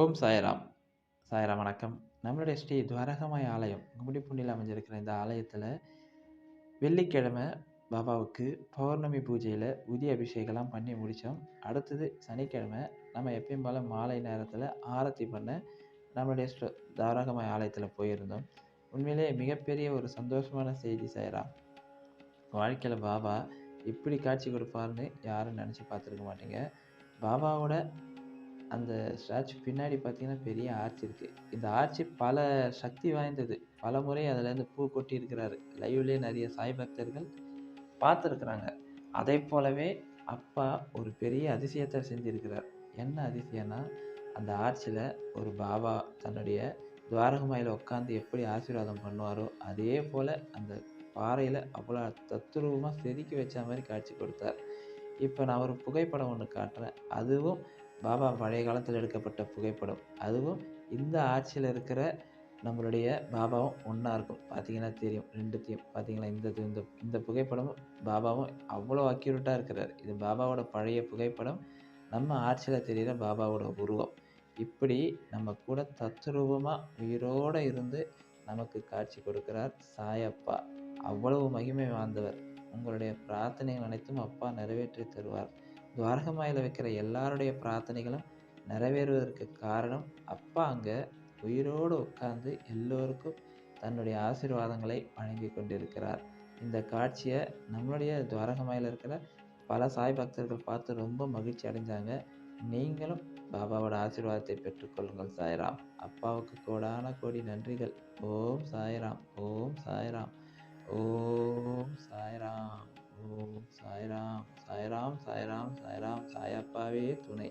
ஓம் சாய்ராம். சாய்ராம் வணக்கம். நம்மளுடைய ஸ்ரீ துவாரகமாய் ஆலயம் கும்மிடிப்பூண்டியில் அமைஞ்சிருக்கிற இந்த ஆலயத்தில் வெள்ளிக்கிழமை பாபாவுக்கு பௌர்ணமி பூஜையில் உதி அபிஷேகம்லாம் பண்ணி முடித்தோம் அடுத்தது சனிக்கிழமை நம்ம எப்பயும் போல் மாலை நேரத்தில் ஆரத்தி பண்ண நம்மளுடைய ஸ்ரீ துவாரகமாய் ஆலயத்தில் போயிருந்தோம். உண்மையிலே மிகப்பெரிய ஒரு சந்தோஷமான செய்தி சாய்ராம். வாழ்க்கையில் பாபா இப்படி காட்சி கொடுப்பாருன்னு யாரும் நினச்சி பார்த்துருக்க மாட்டீங்க. பாபாவோட அந்த ஸ்டாச்சு பின்னாடி பார்த்தீங்கன்னா பெரிய ஆர்ச் இருக்குது இந்த ஆர்ச்சி பல சக்தி வாய்ந்தது. பல முறை அதுலேருந்து பூ கொட்டி இருக்கிறாரு லைவ்லேயே நிறைய சாய் பக்தர்கள் பார்த்துருக்குறாங்க. அதே போலவே அப்பா ஒரு பெரிய அதிசயத்தை செஞ்சுருக்கிறார். என்ன அதிசயம்னா அந்த ஆர்ச்சில் ஒரு பாபா தன்னுடைய துவாரகமாயில் உட்காந்து எப்படி ஆசீர்வாதம் பண்ணுவாரோ அதே போல் அந்த பாறையில் அவ்வளோ தத்துருவமாக செதுக்கி வச்ச மாதிரி காட்சி கொடுத்தார். இப்போ நான் ஒரு புகைப்படம் ஒன்று காட்டுறேன். அதுவும் பாபா பழைய காலத்தில் எடுக்கப்பட்ட புகைப்படம். அதுவும் இந்த ஆட்சியில் இருக்கிற நம்மளுடைய பாபாவும் ஒன்றா இருக்கும். பார்த்தீங்கன்னா தெரியும். ரெண்டுத்தையும். பார்த்தீங்களா இந்த இந்த இந்த புகைப்படமும் பாபாவும் அவ்வளோ அக்யூரேட்டாக இருக்கிறார். இது பாபாவோட பழைய புகைப்படம். நம்ம ஆட்சியில் தெரிகிற பாபாவோட உருவம். இப்படி நம்ம கூட தத்ரூபமாக உயிரோடு இருந்து நமக்கு காட்சி கொடுக்கிறார் சாயப்பா. அவ்வளவு மகிமை வாழ்ந்தவர் உங்களுடைய பிரார்த்தனைகள் அனைத்தும் அப்பா நிறைவேற்றி தருவார். துவாரகமாயில் வைக்கிற எல்லாருடைய பிரார்த்தனைகளும் நிறைவேறுவதற்கு காரணம் அப்பா அங்கே உயிரோடு உட்கார்ந்து எல்லோருக்கும் தன்னுடைய ஆசீர்வாதங்களை வழங்கி கொண்டிருக்கிறார். இந்த காட்சியை நம்மளுடைய துவாரகமாயில் இருக்கிற பல சாய் பக்தர்கள் பார்த்து ரொம்ப மகிழ்ச்சி அடைஞ்சாங்க. நீங்களும் பாபாவோட ஆசீர்வாதத்தை பெற்றுக்கொள்ளுங்கள் சாய்ராம். அப்பாவுக்கு கோடான கோடி நன்றிகள். ஓம் சாய்ராம் ஓம் சாய்ராம் ஓம் சாய்ராம். சாய்ராம் சாய்ராம் சாய்ராம் சாயப்பாவே துணை